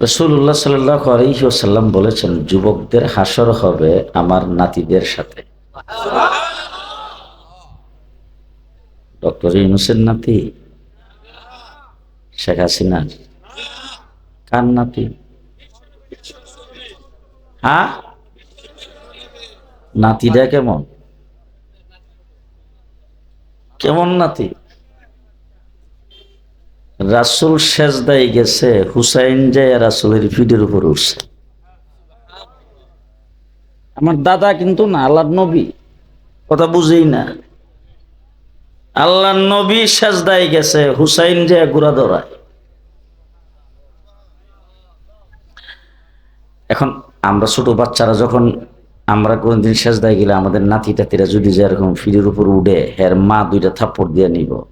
রসুল্লাহ সাল্লাহ বলেছেন যুবকদের হাসর হবে আমার নাতিদের সাথে। ডক্টর ইউনুসের নাতি শেখ হাসিনার কার নাতি? হ্যাঁ? নাতিটা কেমন? কেমন নাতি? রাসুল সেজদাই গেছে, হুসাইন যায় রাসুলের ফিডের উপর উঠছে। আমার দাদা কিন্তু না আল্লাহ নবী। কথা বুঝেই না। আল্লাহ নবী শেষ সেজদাই গেছে, হুসাইন যায় গুড়া ধরায়। এখন আমরা ছোট বাচ্চারা যখন আমরা কোনদিন সেজদায় গেলে আমাদের নাতি টাতিরা যদি যে এরকম ফিরের উপর উঠে হের মা দুইটা থাপ্পড় দিয়ে নিব।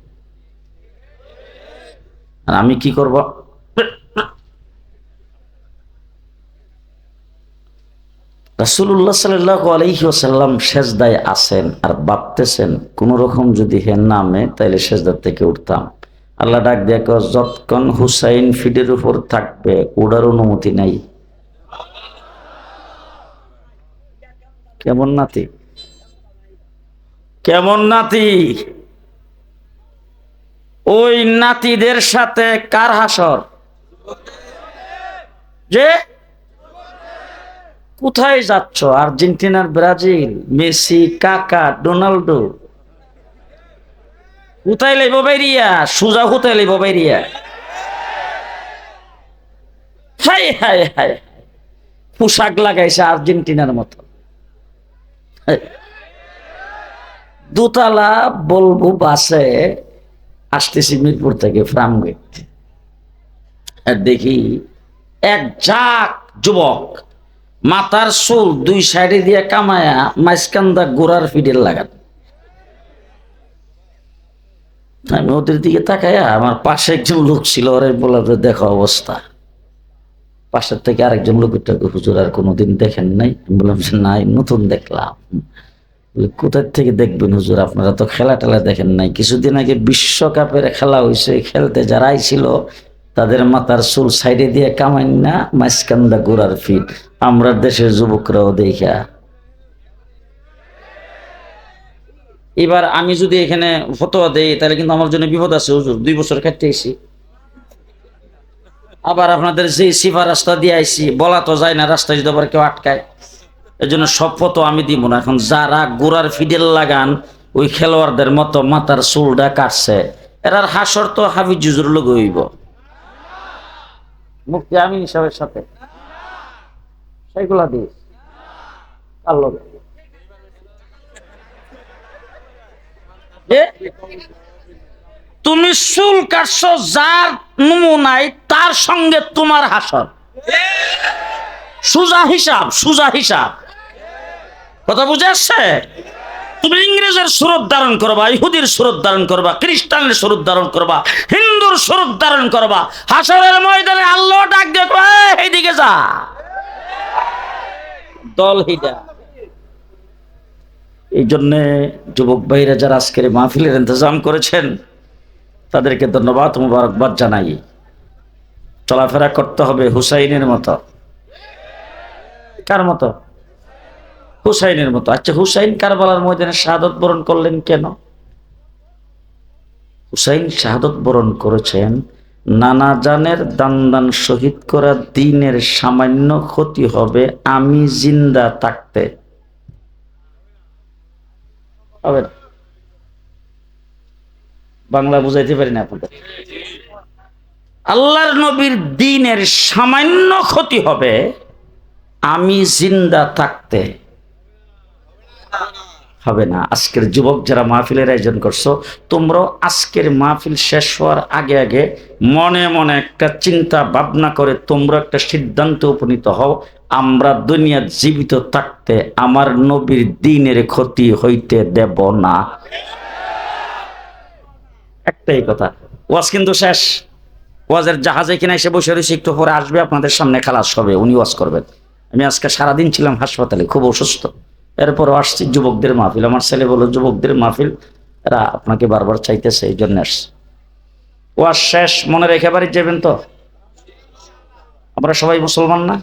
আর আমি কি করব? রাসুল্লাহ সাল্লাহ আলহিহাসাল্লাম সেজদায় আসেন আর ভাবতেছেন, কোন রকম যদি হে নামে, তাইলে সেজদার থেকে উঠতাম। আল্লাহ ডাক দেখো যতক্ষণ হুসাইন ফিডের উপর থাকবে, উড়ার অনুমতি নাই। কেমন নাতি? কেমন নাতি? ওই নাতিদের সাথে কার হাসর? যে? কোথায় যাচ্ছ? আর্জেন্টিনার ব্রাজিল, মেসি, কাকা ডোনাল্ডো কোথায় লাইব বাইরিয়া? সুজা কোথায় লাইব বাইরিয়া? হাই হাই হাই পোশাক লাগাইছে আর্জেন্টিনার মতো। দোতলা বলব বাসে আসতেছি মিরপুর থেকে ফ্রামগেট। আর দেখি এক জাক যুবক মাথার চুল দুই সাইডে দিয়ে কামায়া মাইসকান্দা গোড়ার ফিডেল লাগান আমি ওদের দিকে তাকায়া আমার পাশে একজন লোক ছিল, ওরে বলে দেখো অবস্থা। পাশের থেকে আরেকজন লোকের হুজুর, আর কোনোদিন দেখেন নাই? বললাম যে নাই নতুন দেখলাম। কোথার থেকে দেখবেন হুজুর? আপনারা তো খেলা টেলা দেখেন নাই। কিছুদিন আগে বিশ্বকাপের খেলা হয়েছে খেলতে যারা ছিল, তাদের মাথার চুল সাইডে দিয়ে কামাইন না মাঝকান্দা গোড়ার ফিট। আমরা দেশের যুবকরাও দেখা এবার আমি যদি এখানে ফতোয়া দেই, তাহলে কিন্তু আমার জন্য বিপদ আছে, হুজুর। দুই বছর কাটতে আইছি। আবার আপনাদের যে সিফা রাস্তা দিয়ে আইছি, বলা তো যায় না, রাস্তায় যদি আবার কেউ আটকায়। এই জন্য সব ফটো আমি দিব না। এখন যারা গোড়ার ফিডেল লাগান, ওই খেলোয়াড়দের মতো মাথার চুলটা কাটছে। এরার হাসর তো হাফিজ জুজুর লোক হইব। মুক্তি আমি হিসাবের সাথে। লগে? এ? তুমি চুল কাটছো, যার নমুনায় তার সঙ্গে তোমার হাসর। সুজা হিসাব সুজা হিসাব। কথা বুঝে আসছে? তুমি ইংরেজের সুরত ধারণ করবা, ইহুদির সুরত ধারণ করবা, খ্রিস্টানের সুরত ধারণ করবা, হিন্দুর সুরত ধারণ করবা, হাসরের ময়দানে আল্লাহ ডাক দেখো এইদিকে যা। দল হিদা এই জন্যে যুবক ভাইরা যারা আজকের মাহফিলের ইন্তজাম করেছেন, তাদেরকে ধন্যবাদ, মুবারকবাদ জানাই। চলাফেরা করতে হবে হুসাইনের মতো। কার মতো? হুসাইনের মতো। আচ্ছা হুসাইন কারবালার ময়দানে শাহাদত বরণ করলেন কেন? হুসাইন শাহাদত বরণ করেছেন নানা জানের দান দান শহীদ করা দিনের সামান্য ক্ষতি হবে, আমি জিন্দা থাকতে। হবে। বাংলা বুঝাইতে পারি না আপনাদের? আল্লাহর নবীর দিনের সামান্য ক্ষতি হবে, আমি জিন্দা থাকতে। হবে না। আজকের যুবক যারা মাহফিলের আয়োজন করছ, তোমরাও আজকের মাহফিল শেষ হওয়ার আগে আগে মনে মনে একটা চিন্তা ভাবনা করে তোমরা একটা সিদ্ধান্ত উপনীত হও, আমরা দুনিয়া জীবিত থাকতে আমার নবীর দিনের ক্ষতি হইতে দেব না। একটাই কথা, ওয়াজ কিন্তু শেষ। ওয়াজের জাহাজে কিনা এসে বসে রয়েছে, একটু পরে আসবে, আপনাদের সামনে খালাস হবে, উনি ওয়াজ করবেন। আমি আজকে সারাদিন ছিলাম হাসপাতালে, খুব অসুস্থ। এরপরও আসছি যুবকদের মাহফিল। আমার ছেলে বলো যুবকদের মাহফিল, এরা আপনাকে বারবার চাইতেছে, এই জন্য আসছে। ওয়াজ শেষ, মনে রেখে বাড়ি যাবেন তো? আমরা সবাই মুসলমান না?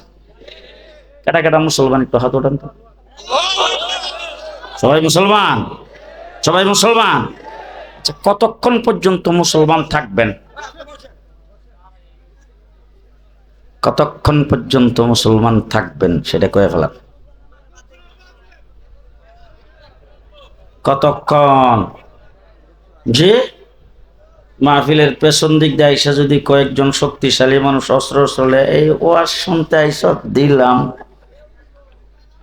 কেটা কেটা মুসলমান, একটু হাত ওঠান তো। সবাই মুসলমান? সবাই মুসলমান? আচ্ছা কতক্ষণ পর্যন্ত মুসলমান থাকবেন? কতক্ষণ পর্যন্ত মুসলমান থাকবেন, সেটা কয়ে ফেলান। কতক্ষণ? যে মাহফিলের পেছন দিক দিয়ে আইসা যদি কয়েকজন শক্তিশালী মানুষ অস্ত্র চলে এই ওয়াজ শুনতে আইসা দিলাম।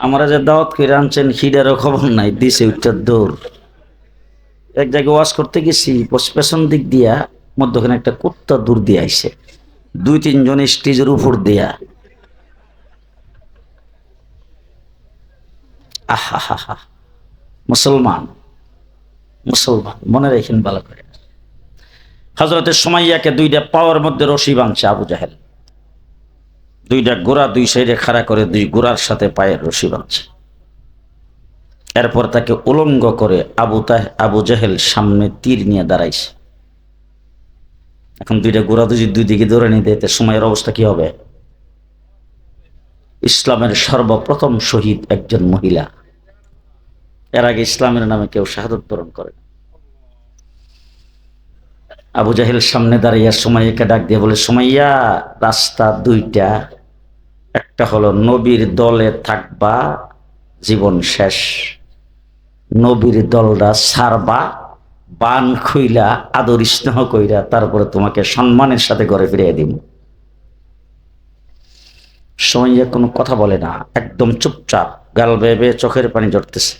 আমরা যে দাওয়াত করে আনছেন, হিডারও খবর নাই, দিছে উত্তর দৌড়। এক জায়গায় ওয়াজ করতে গেছি পেছন দিক দিয়া মধ্যখানে একটা কুত্তা দূর দিয়ে আইছে দুই তিনজন স্টেজের উপর দিয়া। আহা হা হা মুসলমান মুসলমান, মনে রেখেন ভালো করে। হজরতের সময়য়াকে দুইটা পাওয়ার মধ্যে রশি বাঁধছে আবু জাহেল। দুইটা গোড়া দুই সাইডে খাড়া করে দুই গোড়ার সাথে পায়ের রশি বাঁধছে। এরপর তাকে উলঙ্গ করে আবু তাহ, আবু জাহেল সামনে তীর নিয়ে দাঁড়াইছে। এখন দুইটা গোড়া দুজি দুই দিকে ধরে নিতে এতে সময়ের অবস্থা কি হবে? ইসলামের সর্বপ্রথম শহীদ একজন মহিলা। এর আগে ইসলামের নামে কেউ শাহাদত বরণ করে। আবু জাহেল সামনে দাঁড়িয়ে সুমাইয়াকে ডাক দিয়ে বলে, সুমাইয়া, রাস্তা দুইটা, একটা হলো নবীর দলে থাকবা, জীবন শেষ। নবীর দলরা সারবা, বান খুইলা, আদর স্নেহ কইরা তারপরে তোমাকে সম্মানের সাথে ঘরে ফিরিয়ে দিব। সুমাইয়া কোনো কথা বলে না, একদম চুপচাপ গাল বেয়ে চোখের পানি জড়তেছে।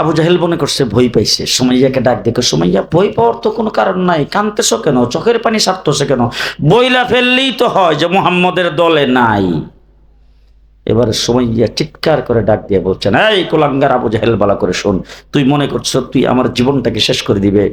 আবু জাহেল মনে করছে ভয় পাইছে। সুমাইয়াকে ডাক দেখে সুমাইয়া ভয় পাওয়ার তো কোনো কারণ নাই। কানতেছ কেন? চোখের পানি সারতেছে কেন? বইলা ফেললেই তো হয় যে মুহাম্মদের দলে নাই। এবার সুমাইয়া চিৎকার করে ডাক দিয়ে বলছেন, এই কোলাঙ্গার আবু জাহেল বালা করে শোন। তুই মনে করছ তুই আমার জীবনটাকে শেষ করে দিবে?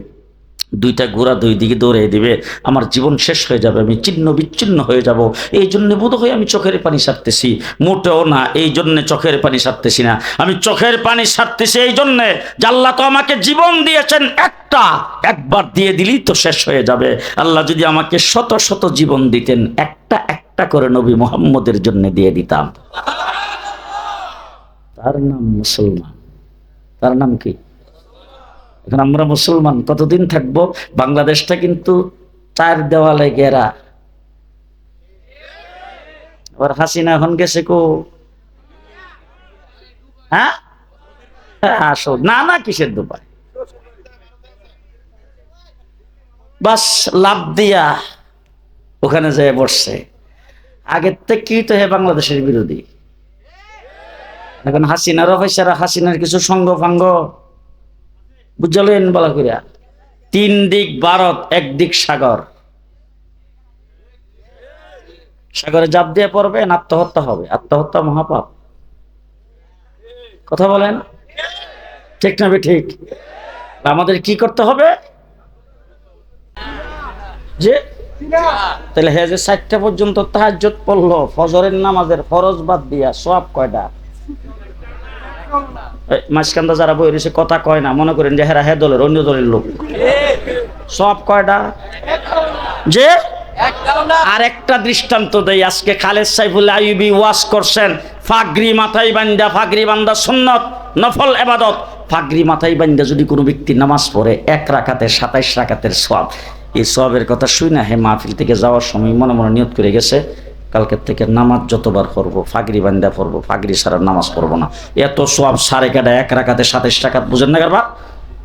দুইটা ঘোড়া দুই দিকে দৌড়ে দিবে, আমার জীবন শেষ হয়ে যাবে, আমি চিহ্ন বিচ্ছিন্ন হয়ে যাব। এই জন্য বোধ হয় আমি চোখের পানি সারতেছি। মোটেও না, এই জন্যে চোখের পানি সারতেছি না। আমি চোখের পানি সারতেছি এই জন্যে আল্লাহ তো আমাকে জীবন দিয়েছেন একটা, একবার দিয়ে দিলেই তো শেষ হয়ে যাবে। আল্লাহ যদি আমাকে শত শত জীবন দিতেন, একটা একটা করে নবী মোহাম্মদের জন্য দিয়ে দিতাম। তার নাম মুসলমান। তার নাম কি? এখন আমরা মুসলমান, কতদিন থাকব? বাংলাদেশটা কিন্তু চার দেওয়ালে ঘেরা। আবার হাসিনা এখন গেছে কো? হ্যাঁ? আসো। না না, কিসের দুপায়? বাস, লাভ দিয়া ওখানে যেয়ে বসছে। আগের থেকে তো হে বাংলাদেশের বিরোধী? এখন হাসিনারও হয়েছে হাসিনার কিছু সঙ্গ ফাঙ্গ বুঝলেন বলা করিয়া তিন দিক ভারত একদিক সাগর। সাগরে জাপ দিয়ে পড়বেন আত্মহত্যা হবে? আত্মহত্যা মহাপাপ। কথা বলেন? ঠিক না ঠিক? আমাদের কি করতে হবে? যে, তাহলে হ্যাঁ যে চারটা পর্যন্ত তাহাজ্জত পড়ল, ফজরের নামাজের ফরজ বাদ দিয়া সব কয়টা? মাঝখানটা যারা বই রয়েছে কথা কয় না, মনে করেন যে হেরা হে দলের, অন্য দলের লোক। সব কয়টা? যে? আর একটা দৃষ্টান্ত দেই, আজকে খালেদ সাইফুল আইবি ওয়াজ করছেন, ফাগরি মাথায় বান্দা, ফাগরি বান্দা সুন্নত, নফল এবাদত। ফাগরি মাথায় বান্দা যদি কোনো ব্যক্তি নামাজ পড়ে, এক রাখাতের সাতাইশ রাখাতের সব এই সবের কথা শুই না, হে মাহফিল থেকে যাওয়ার সময় মনে মনে নিয়ত করে গেছে কালকের থেকে নামাজ যতবার পড়ব, ফাগরি বান্দা পড়ব, ফাগরি ছাড়া নামাজ পড়ব না। এত সব সাড়ে কাটা, এক রাখাতে সাতাইশ রাখাত বুঝেন না কারবার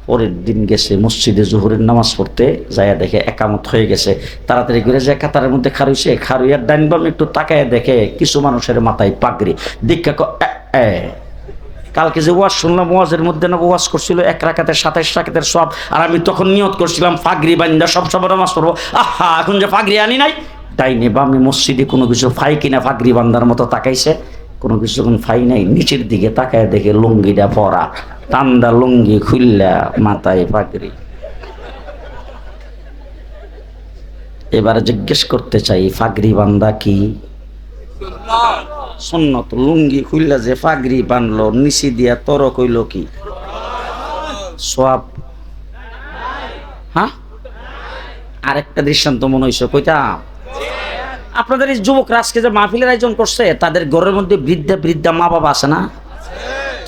পরের দিন গেছে মসজিদে জোহরের নামাজ পড়তে, যাইয়া দেখে একামত হয়ে গেছে। তাড়াতাড়ি করে যে কাতারের মধ্যে খারুইছে খারুইয়ার ডাইন বাম একটু তাকায় দেখে কিছু মানুষের মাথায় পাগড়ি। দীক্ষা। কালকে যে ওয়াজ শুনলাম, ওয়াজের মধ্যে না ওয়াজ করছিল, এক রাখাতের সাতাইশ রাখাতের সব আর আমি তখন নিয়ত করছিলাম, ফাগরি বান্দা সব সব নামাজ পড়ব। আহা, এখন যে ফাগরি আনি নাই ডাইনে বামে মসজিদে কোনো কিছু ফাই কিনা ফাগরি বান্দার মতো তাকাইছে, কোনো কিছু যখন ফাই নাই, নিচের দিকে তাকায় দেখে লুঙ্গিটা পরা, টান্দা লুঙ্গি খুললা মাথায় পাগড়ি এবারে জিজ্ঞেস করতে চাই, ফাগরি বান্দা কি? সুন্নত, লুঙ্গি খুললা যে ফাগরি বানলো, নিচি দিয়া তর কইল কি? সব হ্যাঁ? আরেকটা দৃষ্টান্ত মনে হইছে, কইতাম। আপনাদের এই যুবক আজকে যে মাহফিলের আয়োজন করছে, তাদের ঘরের মধ্যে বৃদ্ধা বৃদ্ধা মা বাবা আছে না?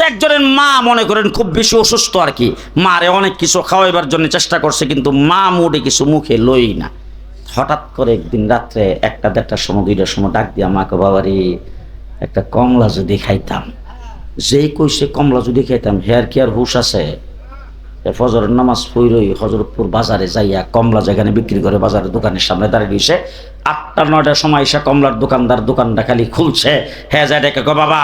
একজনের মা মনে করেন খুব বেশি অসুস্থ আর কি। মারে অনেক কিছু খাওয়াইবার জন্য চেষ্টা করছে, কিন্তু মা মুডে কিছু মুখে লই না। হঠাৎ করে একদিন রাত্রে একটা দেড়টার সময়, দুইটার সময় ডাক দিয়া মাকে, বাবারে, একটা কমলা যদি খাইতাম। যেই কইছে কমলা যদি খাইতাম, হেয়ার কি আর হুশ আছে? ফজরের নামাজ পড়ই হজরতপুর বাজারে যাইয়া কমলা যেখানে বিক্রি করে বাজারের দোকানের সামনে দাঁড়িয়ে দিয়েছে আটটা নয়টার সময় এসে কমলার দোকানদার দোকানটা খালি খুলছে। হ্যাঁ যায় ডেকে গো বাবা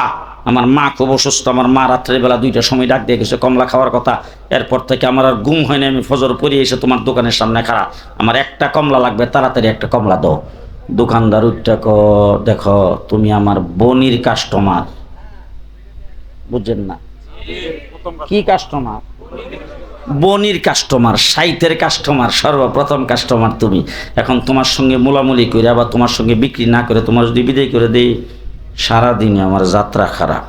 আমার মা খুব অসুস্থ আমার মা রাত্রেবেলা দুইটার সময় ডাক দিয়ে গেছে কমলা খাওয়ার কথা। এরপর থেকে আমার আর ঘুম হয়নি আমি ফজর পড়িয়ে এসে তোমার দোকানের সামনে খাড়া। আমার একটা কমলা লাগবে তাড়াতাড়ি একটা কমলা দাও। দোকানদার উঠটা ক দেখো তুমি আমার বনির কাস্টমার বুঝছেন না? কি কাস্টমার বনির কাস্টমার সাইতের কাস্টমার সর্বপ্রথম কাস্টমার তুমি। এখন তোমার সঙ্গে মোলামুলি করে, আবার তোমার সঙ্গে বিক্রি না করে, তোমার যদি বিদায় করে দেই, সারাদিনে আমার যাত্রা খারাপ।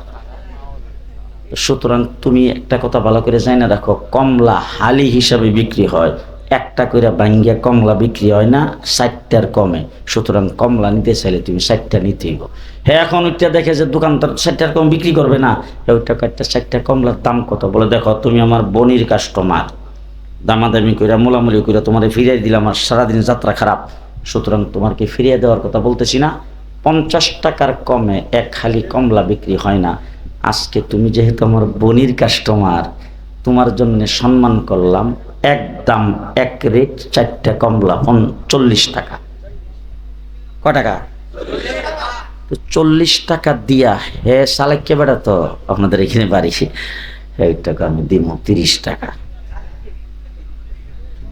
সুতরাং তুমি একটা কথা ভালো করে যাই না দেখো কমলা হালি হিসাবে বিক্রি হয়। একটা করে বাঙ্গিয়া কমলা বিক্রি হয় না, ষাটটার কমে। সুতরাং কমলা নিতে চাইলে তুমি ষাটটা নিতেই হ্যাঁ এখন ওইটা দেখে যে দোকানদার ষাটটার কম বিক্রি করবে না ওইটা একটা ষাটটা কমলার দাম কত? বলে, দেখো, তুমি আমার বনির কাস্টমার দামাদামি কইরা, মোলামুলি কইরা তোমার ফিরিয়ে দিলাম আর সারাদিন যাত্রা খারাপ। সুতরাং তোমাকে ফিরিয়ে দেওয়ার কথা বলতেছি না। পঞ্চাশ টাকার কমে এক খালি কমলা বিক্রি হয় না। আজকে তুমি যেহেতু আমার বনির কাস্টমার তোমার জন্য সম্মান করলাম এক দাম এক রেট চারটা কমলা চল্লিশ টাকা। ক টাকা? চল্লিশ টাকা দিয়া, হে সালেককে বেড়া তো? আপনাদের এখানে বাড়ি। এই টাকা আমি দিব, তিরিশ টাকা।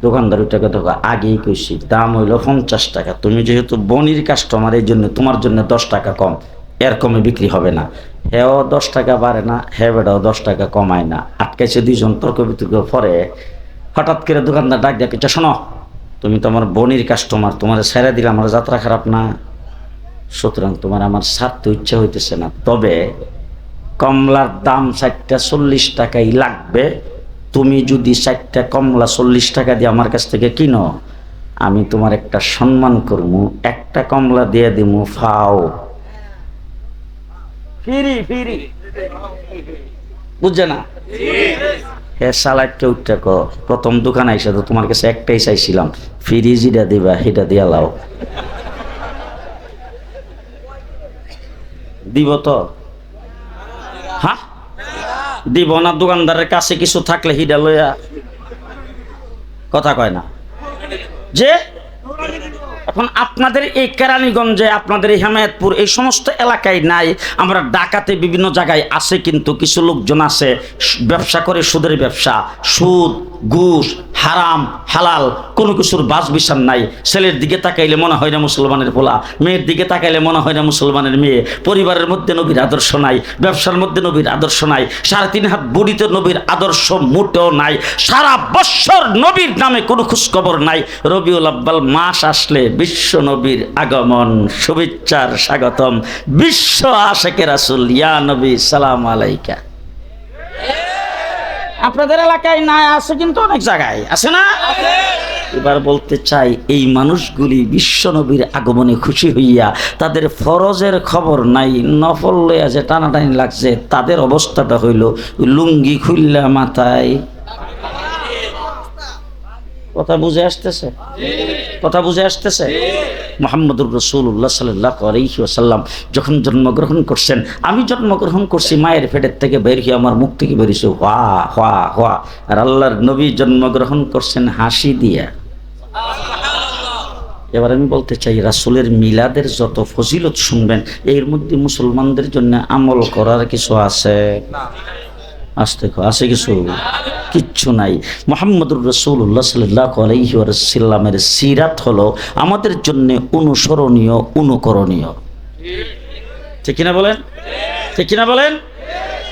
দোকানদার, ওই টাকা দেখো, আগেই কইছি, দাম হইল পঞ্চাশ টাকা। তুমি যেহেতু বনির কাস্টমার এই জন্য তোমার জন্য দশ টাকা কম। এর কমে বিক্রি হবে না। হেও দশ টাকা বাড়ে না, হে বেটাও দশ টাকা কমায় না। আটকাইছে দুইজন তর্ক বিতর্ক পরে হঠাৎ করে দোকানদার ডাক দেখে শোনো, তুমি তো আমার বনির কাস্টমার তোমার ছেড়ে দিলে আমার যাত্রা খারাপ না। সুতরাং তোমার আমার ছাড়তে ইচ্ছা হইতেছে না। তবে কমলার দাম ষাটটা চল্লিশ টাকাই লাগবে। তুমি যদি ষাটটা কমলা চল্লিশ টাকা দিয়ে আমার কাছ থেকে কিনো, আমি তোমার একটা সম্মান করব একটা কমলা দিয়ে দিমু, ফাও। ফিরি ফিরি। বুঝছে না? হ্যাঁ সালাদটা উঠটা ক। প্রথম দোকান আইসা তো তোমার কাছে একটাই চাইছিলাম। ফিরি যেটা দিবা, সেটা দিয়া লাও। দিব তো? হ্যাঁ দিব না, দোকানদারের কাছে কিছু থাকলে হিডা লইয়া। কথা কয় না। যে? এখন আপনাদের এই কেরানীগঞ্জে, আপনাদের এই হেমায়তপুর, এই সমস্ত এলাকায় নাই। আমরা ডাকাতে বিভিন্ন জায়গায় আছে, কিন্তু কিছু লোকজন আছে, ব্যবসা করে সুদের ব্যবসা। সুদ, ঘুষ, হারাম, হালাল, কোনো কিছুর বাস বিচার নাই। ছেলের দিকে তাকাইলে মনে হয় না মুসলমানের পোলা। মেয়ের দিকে তাকাইলে মনে হয় না মুসলমানের মেয়ে। পরিবারের মধ্যে নবীর আদর্শ নাই, ব্যবসার মধ্যে নবীর আদর্শ নাই। সাড়ে তিন হাত বুড়িতে নবীর আদর্শ মোটেও নাই। সারা বৎসর নবীর নামে কোনো খোঁজখবর নাই। রবিউল আব্বাল মাস আসলে বিশ্ব নবীর আগমন, শুভেচ্ছার স্বাগতম। বিশ্ব আশেকে রাসুল, ইয়া নবী, সালাম আলাইকা। আপনাদের এলাকায় নাই, আছে কিন্তু অনেক জায়গায়। আছে না? এবার বলতে চাই, এই মানুষগুলি বিশ্বনবীর আগমনে খুশি হইয়া তাদের ফরজের খবর নাই, নফল লইয়া যে টানাটানি লাগছে, তাদের অবস্থাটা হইল লুঙ্গি খুললা মাথায়। কথা বুঝে আসতেছে? কথা বুঝে আসতেছে? মোহাম্মদুর রসুল্লাহ সাল্লাহ আলহি আসাল্লাম যখন জন্মগ্রহণ করছেন আমি জন্মগ্রহণ করছি মায়ের পেটের থেকে বের হয়ে আমার মুখ থেকে বেরিয়েছে হওয়া হওয়া হওয়া আর আল্লাহর নবী জন্মগ্রহণ করছেন হাসি দিয়া। এবার আমি বলতে চাই রাসুলের মিলাদের যত ফজিলত শুনবেন এর মধ্যে মুসলমানদের জন্য আমল করার কিছু আছে? আসতে আছে কিছু? কিচ্ছু নাই। মোহাম্মদুর রসুল্লাহ সাল্লাহ আলহিসাল্লামের সিরাত হলো আমাদের জন্য অনুসরণীয় অনুকরণীয়। ঠিক কিনা বলেন? ঠিক কিনা বলেন?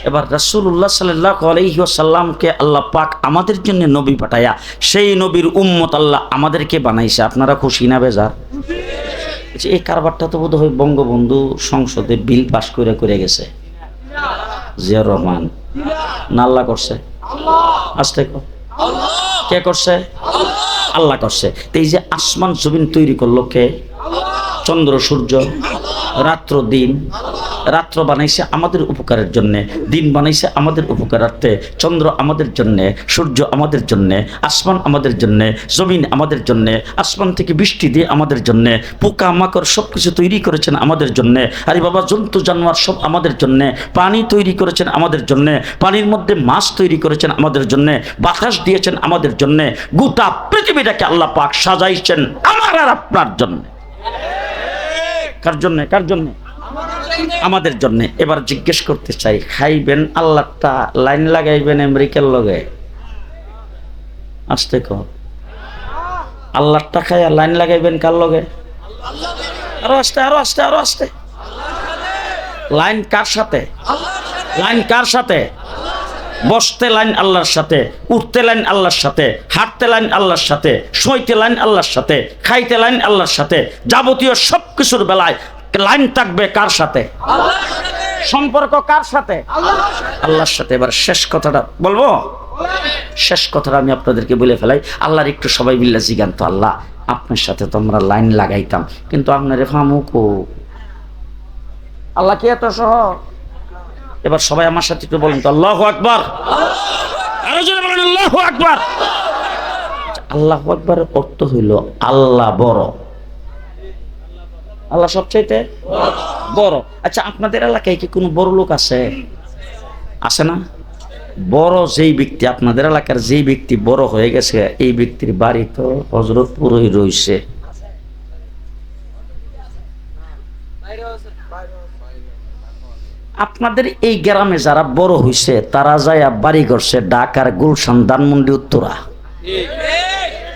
এবার রাসূলুল্লাহ সাল্লাহ আলহিসাল্লামকে আল্লাহ পাক আমাদের জন্য নবী পাঠায়া সেই নবীর উম্মত আল্লাহ আমাদেরকে বানাইছে। আপনারা খুশি না বেজার? আচ্ছা, এই কারবারটা তো বোধ হয় বঙ্গবন্ধু সংসদে বিল পাশ করে করে গেছে। জিয়া রহমান না আল্লাহ করছে। আসতে কে। করছে? আল্লাহ করছে। তো এই যে আসমান জমিন তৈরি করল কে? চন্দ্র সূর্য রাত্র দিন রাত্র বানাইছে আমাদের উপকারের জন্যে দিন বানাইছে আমাদের উপকারার্থে চন্দ্র আমাদের জন্যে সূর্য আমাদের জন্যে আসমান আমাদের জন্যে জমিন আমাদের জন্যে আসমান থেকে বৃষ্টি দিয়ে আমাদের জন্যে পোকা মাকড় সব কিছু তৈরি করেছেন আমাদের জন্যে আরে বাবা জন্তু জানোয়ার সব আমাদের জন্যে পানি তৈরি করেছেন আমাদের জন্যে পানির মধ্যে মাছ তৈরি করেছেন আমাদের জন্যে বাতাস দিয়েছেন আমাদের জন্যে গোটা পৃথিবীটাকে আল্লাহ পাক সাজাইছেন আমার আর আপনার জন্য কার জন্যে? কার জন্যে? আমাদের জন্য। এবার জিজ্ঞেস করতে চাই, খাইবেন আল্লাহটা, লাইন লাগাইবেন আমেরিকার লগে? আসতে কর আল্লাহটা খাইয়া লাইন লাগাইবেন কার লগে? আরও আসতে আরও আসতে আরও আসতে। লাইন কার সাথে? লাইন কার সাথে? বসতে লাইন আল্লাহর সাথে, উঠতে লাইন আল্লাহর সাথে, হাঁটতে লাইন আল্লাহর সাথে, শোইতে লাইন আল্লাহর সাথে, খাইতে লাইন আল্লাহর সাথে, যাবতীয় সব কিছুর বেলায় লাইন থাকবে কার সাথে? সম্পর্ক কার সাথে? আল্লাহর সাথে। এবার শেষ কথাটা বলব? শেষ কথাটা আমি আপনাদেরকে বলে ফেলাই। আল্লাহর একটু সবাই মিল্লা জিগান তো আল্লাহ, আপনার সাথে তো আমরা লাইন লাগাইতাম, কিন্তু আপনার ফামুকো। আল্লাহ কি এত সহ এবার সবাই আমার সাথে একটু বলেন তো, আল্লাহ আকবার। আল্লাহ আকবার। আল্লাহ আকবরের অর্থ হইল আল্লাহ বড়। আল্লাহ সবচাইতে বড়। আচ্ছা আপনাদের এলাকায় কি কোনো বড় লোক আছে? আছে না? বড় যেই ব্যক্তি, আপনাদের এলাকার যেই ব্যক্তি বড় হয়ে গেছে, এই ব্যক্তির বাড়ি তো হজরতপুরই রয়েছে। আপনাদের এই গ্রামে যারা বড় হইছে, তারা যায় বাড়ি করছে ঢাকার গুলশান, ধানমন্ডি, উত্তরা।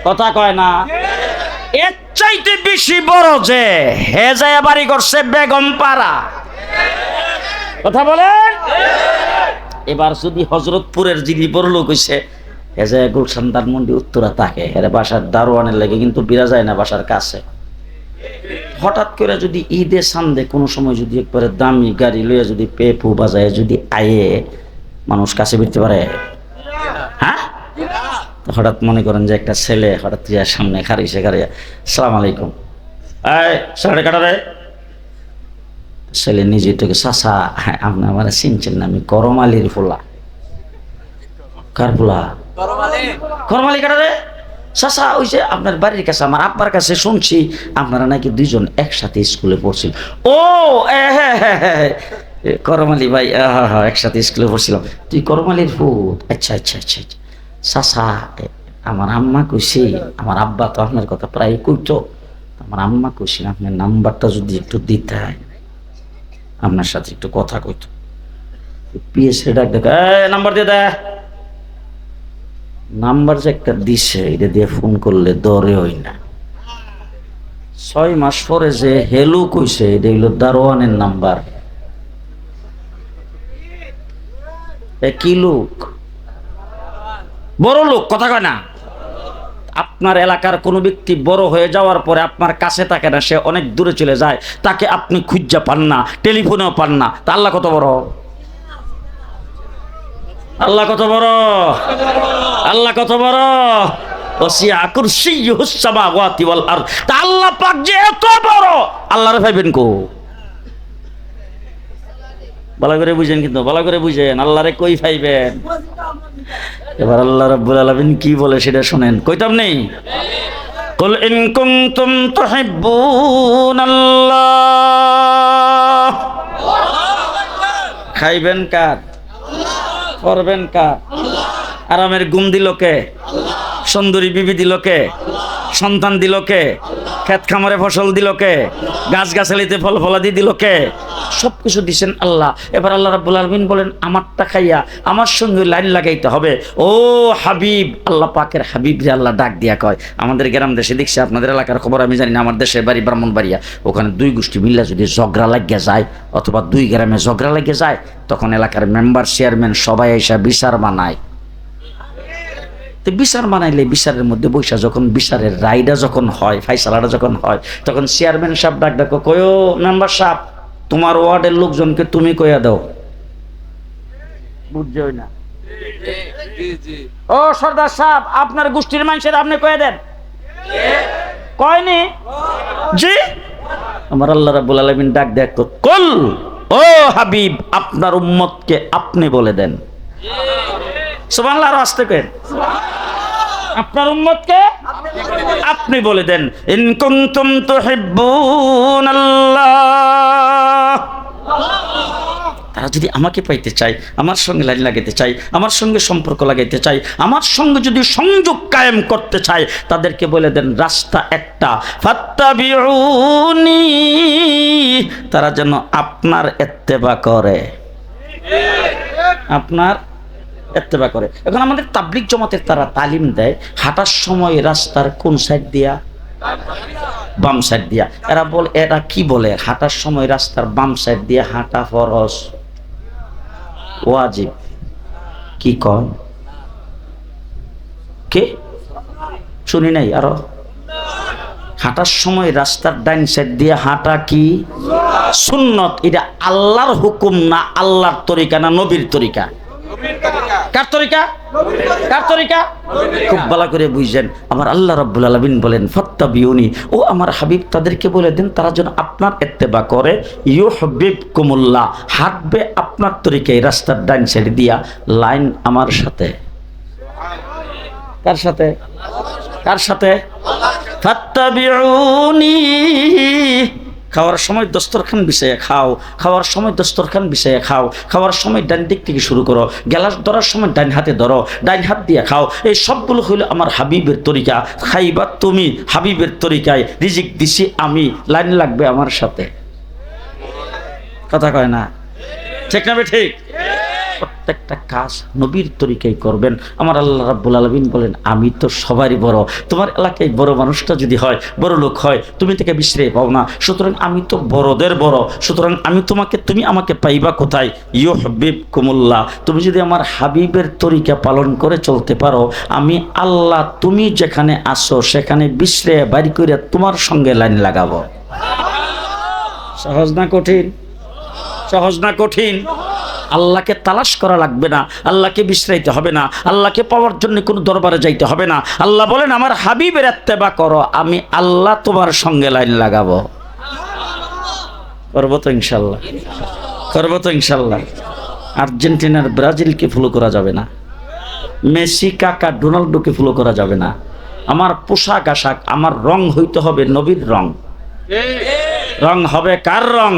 কথা কয় না? এর চাইতে বেশি বড় যে, হে যায় বাড়ি করছে বেগম পাড়া। কথা বলেন? এবার যদি হজরতপুরের যিনি বড় লোক হইছে, হে যায় গুলশান, ধানমন্ডি, উত্তরা তাকে, হেরে বাসার দারোয়ানের লাগে কিন্তু বিরা যায় না বাসার কাছে। হঠাৎ করে যদি ঈদে সান্দে কোনো সময় যদি একবারে দামি গাড়ি লইয়া যদি পেপু বাজায় যদি আয়ে মানুষ কাছে ফিরতে পারে? হ্যাঁ? হঠাৎ মনে করেন যে একটা ছেলে হঠাৎ ইয়ার সামনে খারিছে খারিয়া সালাম আলাইকুম। এই সাড়ে কাটারে ছেলে নিজে থেকে চাষা হ্যাঁ আপনি আমার চিনছেন না আমি করমালির ফোলা। কার ফোলা? করমালি। কাটারে চাচা ওই যে আপনার বাড়ির কাছে আমার আব্বার কাছে শুনছি আপনারা নাকি দুইজন একসাথে স্কুলে পড়ছিল। ও হ্যাঁ, হ্যাঁ, হ্যাঁ, করমালি ভাই আহ, হা, হা, একসাথে স্কুলে পড়ছিলাম। তুই করমালির ফুট আচ্ছা আচ্ছা আচ্ছা আচ্ছা। এ, আমার আম্মা কইছি আমার আব্বা তো আপনার কথা প্রায় কইতো। আমার আম্মা কইছি আপনার নাম্বারটা যদি একটু দিতে হয় আপনার সাথে একটু কথা কইতো। পিএসএ ডাক দেখ নাম্বার দিয়ে দেয় নাম্বার যে একটা দিছে, এটা দিয়ে ফোন করলে দরে হই না। ছয় মাস পরে যে হেলু কইছে, এটা হইল দারোয়ানের নাম্বার। কি লোক? বড় লোক, কথা কয় না। আপনার এলাকার কোনো ব্যক্তি বড় হয়ে যাওয়ার পরে আপনার কাছে থাকে না, সে অনেক দূরে চলে যায়, তাকে আপনি খুঁজা পান না, টেলিফোনেও পান না। তা আল্লাহ কত বড়? আল্লাহ কত বড় আল্লাহ কত বড় ওসিয়া কুরসিয়ুস সামাওয়াতি ওয়াল আরদ তা আল্লাহ পাক যে এত বড় আল্লাহরে ভাইবেন কো ভালো করে বুঝেন কিন্তু ভালো করে বুঝেন আল্লাহরে কই পাইবেন এবার আল্লাহ রাব্বুল আলামিন কি বলে সেটা শুনেন কইতাম নেই قل إن كنتم تحبون الله খাইবেন কার করবেন কার? আরামের গুম দিল কে? সুন্দরী বিবি দিল কে? সন্তান দিল কে? ক্ষেত খামারে ফসল দিল কে? গাছ গাছালিতে ফল ফলাদি দিল কে? সব কিছু দিছেন আল্লাহ। এবার আল্লাহ রাব্বুল আলমিন বলেন, আমারটা খাইয়া আমার সঙ্গে লাইন লাগাইতে হবে। ও হাবিব, আল্লাহ পাকের হাবিব যে আল্লাহ ডাক দিয়া কয়, আমাদের গ্রাম দেশে দেখছি আপনাদের এলাকার খবর, আমি জানি না, আমার দেশের বাড়ি ব্রাহ্মণ ব্রাহ্মণবাড়িয়া। ওখানে দুই গোষ্ঠী মিল্লা যদি ঝগড়া লাগিয়া যায়, অথবা দুই গ্রামে ঝগড়া লাগিয়ে যায়, তখন এলাকার মেম্বার, চেয়ারম্যান সবাই এসে বিচার বানায়। তো বিচার বানাইলে বিচারের মধ্যে বৈশা যখন বিচারের রায়টা যখন হয়, ফাইসালাটা যখন হয়, তখন চেয়ারম্যান সাহেব ডাক ডাকো কয়ো মেম্বার সাহেব তোমার ওয়ার্ডের লোকজনকে তুমি কইয়া দাও। বুঝছই না। ও সর্দার সাহেব আপনার গোষ্ঠীর মানুষের আপনি কয়ে দেন। কয়নি? জি। আমার আল্লাহ রাব্বুল আলামিন ডাক দেখ কল। ও হাবিব আপনার উম্মতকে আপনি বলে দেন। সুবহানাল্লাহ আরও আসতে কেন আপনার উম্মতকে আপনি বলে দেন। ইন কুনতুম তুহিব্বুন আল্লাহ তারা যদি আমাকে পাইতে চায়, আমার সঙ্গে লাইন লাগাইতে চায়, আমার সঙ্গে সম্পর্ক লাগাইতে চায়, আমার সঙ্গে যদি সংযোগ কায়েম করতে চায়, তাদেরকে বলে দেন, রাস্তা একটা। ফাত্তাবিউনি, তারা যেন আপনার এত্তেবা করে। আপনার এত্তেবা করে। এখন আমাদের তাবলিক জমাতের তারা তালিম দেয়, হাঁটার সময় রাস্তার কোন সাইড দিয়া? বাম সাইড দিয়া। এরা বল, এরা কি বলে? হাঁটার সময় রাস্তার বাম সাইড দিয়ে হাঁটা ফরস ওয়াজিব। কি কন কে? শুনি নাই আরও। হাঁটার সময় রাস্তার ডাইন সাইড দিয়ে হাঁটা কি? সুন্নত। এটা আল্লাহর হুকুম না আল্লাহর তরিকা না নবীর তরিকা। কার তরিকা? কার তরিকা? খুব ভালো করে বুঝছেন আমার আল্লাহ রাব্বুল আলামিন বলেন, ফাত্তাবিউনি, ও আমার হাবিব তাদেরকে বলে দেন, তারা যেন আপনার ইত্তেবা করে ইউহবিব কুমুল্লাহ হাঁটবে আপনার তরিকায়, রাস্তার ডাইন সাইড দিয়া, লাইন আমার সাথে। কার সাথে? কার সাথে? ফাত্তাবিউনি খাওয়ার সময় দস্তরখান বিছাইয়া খাও, খাওয়ার সময় দস্তরখান বিছাইয়া খাও, খাওয়ার সময় ডান দিক থেকে শুরু করো গ্যালাস ধরার সময় ডাইন হাতে ধরো ডাইন হাত দিয়ে খাও, এই সবগুলো হইল আমার হাবিবের তরিকা। খাইবা তুমি হাবিবের তরিকায়, রিজিক দিছি আমি, লাইন লাগবে আমার সাথে। কথা কয় না? ঠিক না ঠিক? প্রত্যেকটা কাজ নবীর তরিকায় করবেন। আমার আল্লাহ রাব্বুল আলমিন বলেন, আমি তো সবারই বড়। তোমার এলাকায় বড় মানুষটা যদি হয়, বড় লোক হয়, তুমি থেকে বিশ্রে পাও না। সুতরাং আমি তো বড়দের বড়। সুতরাং আমি তোমাকে, তুমি আমাকে পাইবা কোথায়? ইউ হাবিব কুমুল্লাহ তুমি যদি আমার হাবিবের তরিকা পালন করে চলতে পারো, আমি আল্লাহ তুমি যেখানে আসো, সেখানে বিশ্রে বাড়ি করে তোমার সঙ্গে লাইন লাগাবো। সহজ না কঠিন? সহজ না কঠিন? আল্লাহকে তালাশ করা লাগবে না, আল্লাহকে বিশ্রাইতে হবে না, আল্লাহকে পাওয়ার জন্য কোনো দরবারে যাইতে হবে না। আল্লাহ বলেন, আমার হাবিবের এত্তেবা করো, আমি আল্লাহ তোমার সঙ্গে লাইন লাগাবো। করব তো ইনশাল্লাহ। করব তো ইনশাল্লাহ। আর্জেন্টিনার ব্রাজিলকে ফলো করা যাবে না। মেসি, কাকা ডোনাল্ডোকে ফলো করা যাবে না। আমার পোশাক আশাক, আমার রং হইতে হবে নবীর রং। রং হবে কার রং?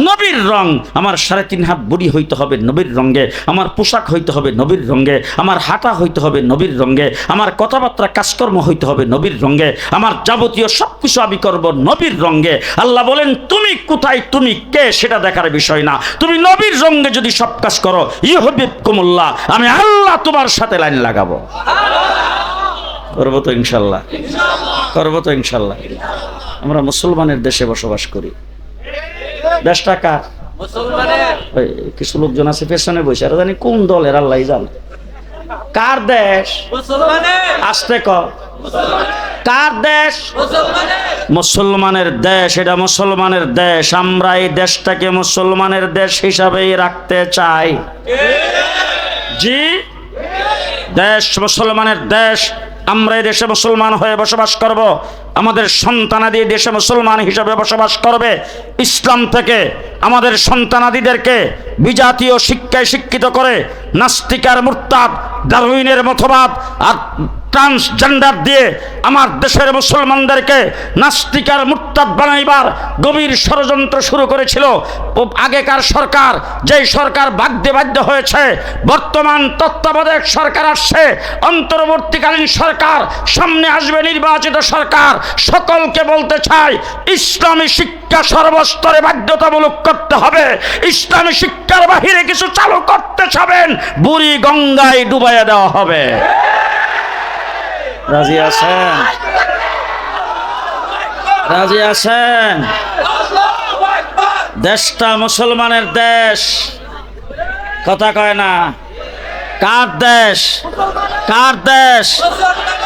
নবীর। রং। আমার সাড়ে তিন হাত বুড়ি হইতে হবে নবীর রঙে আমার পোশাক হইতে হবে নবীর রঙে আমার হাঁটা হইতে হবে নবীর রঙে আমার কথাবার্তা কাজকর্ম হইতে হবে নবীর রঙে আমার যাবতীয় সব কিছু আমি করব নবীর রঙে। আল্লাহ বলেন তুমি কোথায় তুমি কে সেটা দেখার বিষয় না। তুমি নবীর রঙে যদি সব কাজ করো ই হবে কুমুল্লাহ আমি আল্লাহ তোমার সাথে লাইন লাগাবো। করব তো ইনশাল্লাহ। করব তো ইনশাল্লাহ। আমরা মুসলমানের দেশে বসবাস করি। দেশটা কার? কিছু লোকজন আছে পেছনে বসে আর জানি কোন দলের আল্লাহ জানে। কার দেশ? আসতে ক। কার দেশ? মুসলমানের। দেশ এটা মুসলমানের দেশ। আমরা এই দেশটাকে মুসলমানের দেশ হিসাবেই রাখতে চাই। জি? দেশ মুসলমানের দেশ। আমরা দেশে মুসলমান হয়ে বসবাস করব। আমাদের সন্তানাদি দেশে মুসলমান হিসাবে বসবাস করবে। ইসলাম থেকে আমাদের সন্তানাদিদেরকে বিজাতীয় শিক্ষায় শিক্ষিত করে নাস্তিকার মুরতাদ ডারউইনের মতবাদ আর ট্রান্সজেন্ডার দিয়ে আমার দেশের মুসলমানদেরকে নাস্তিকার মুরতাদ বানাইবার গভীর ষড়যন্ত্র শুরু করেছিল। আগেকার সরকার, যেই সরকার বাধ্য বাধ্য হয়েছে, বর্তমান তত্ত্বাবধায়ক সরকার আসছে, অন্তর্বর্তীকালীন সরকার, সামনে আসবে নির্বাচিত সরকার, সকলকে বলতে চাই, ইসলামী শিক্ষা সর্বস্তরে বাধ্যতামূলক করতে হবে। ইসলামী শিক্ষার বাহিরে কিছু চালু করতে চাবেন, বুড়ি গঙ্গায় ডুবাইয়া দেওয়া হবে। রাজি আছেন? রাজি আছেন? দেশটা মুসলমানের দেশ। কথা কয় না। কার দেশ? কার দেশ?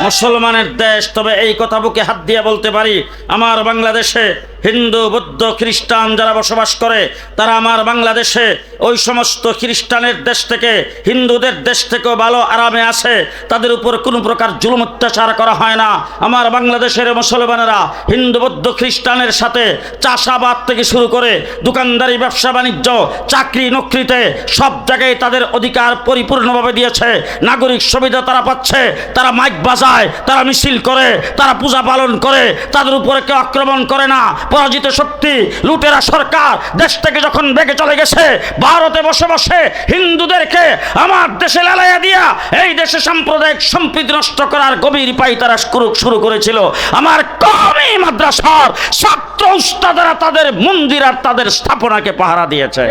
মুসলমানের দেশ। তবে এই কথা বুকে হাত দিয়ে বলতে পারি, আমার বাংলাদেশে হিন্দু, বৌদ্ধ, খ্রিস্টান যারা বসবাস করে, তারা আমার বাংলাদেশে ওই সমস্ত খ্রিস্টানের দেশ থেকে, হিন্দুদের দেশ থেকেও ভালো আরামে আছে। তাদের উপর কোনো প্রকার জুলুম অত্যাচার করা হয় না। আমার বাংলাদেশের মুসলমানেরা হিন্দু, বৌদ্ধ, খ্রিস্টানের সাথে চাষাবাদ থেকে শুরু করে দোকানদারি, ব্যবসা, বাণিজ্য, চাকরি, নকরিতে সব জায়গায় তাদের অধিকার পরিপূর্ণভাবে দিয়েছে। নাগরিক সুবিধা তারা পাচ্ছে, তারা মাইক বাজায়, তারা মিছিল করে, তারা পূজা পালন করে, তাদের উপরে কেউ আক্রমণ করে না। পরাজিত শক্তি লুটেরা সরকার দেশ থেকে যখন বেগে চলে গেছে, ভারতে বসে বসে হিন্দুদেরকে আমার দেশে লালাইয়া দিয়া এই দেশে সাম্প্রদায়িক সম্প্রীতি নষ্ট করার গভীর পাই তারা শুরু করেছিল। আমার কমই মাদ্রাসার ছাত্র উস্তাদারা তাদের মন্দির আর তাদের স্থাপনাকে পাহারা দিয়েছে।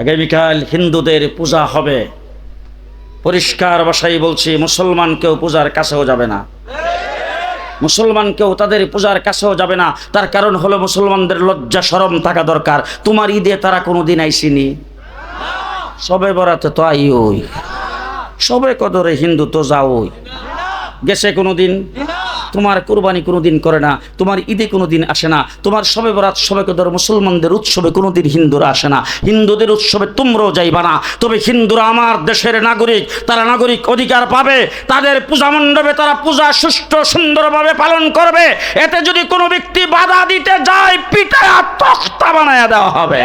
আগামীকাল হিন্দুদের পূজা হবে। পরিষ্কার ভাষায় বলছি মুসলমান কেউ পূজার কাছেও যাবে না। মুসলমান কেউ তাদের পূজার কাছেও যাবে না। তার কারণ হলো মুসলমানদের লজ্জা সরম থাকা দরকার। তোমার ঈদে তারা কোনো দিন আইসিনি। সবে বরাতে তো আই ওই সবে কদরে হিন্দু তো যাওই। গেছে কোনোদিন? তোমার কোরবানি কোনোদিন করে না, তোমার ঈদে কোনোদিন আসে না, তোমার সবে বরাত, সবে কদর মুসলমানদের উৎসবে কোনোদিন হিন্দুরা আসে না। হিন্দুদের উৎসবে তোমরাও যাইবা না। তবে হিন্দুরা আমার দেশের নাগরিক, তারা নাগরিক অধিকার পাবে, তাদের পূজা মণ্ডপে তারা পূজা সুষ্ঠু, সুন্দরভাবে পালন করবে। এতে যদি কোনো ব্যক্তি বাধা দিতে যায়, পিটায়া তক্তা বানায়া দেওয়া হবে।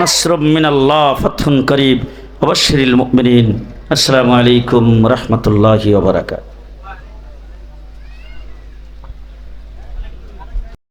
নসরুম মিনাল্লাহ ফথুন করিব অবশ্যিল মুমিনিন। আসসালামু আলাইকুম রহমতুল্লাহি ওয়া বারাকাতুহু।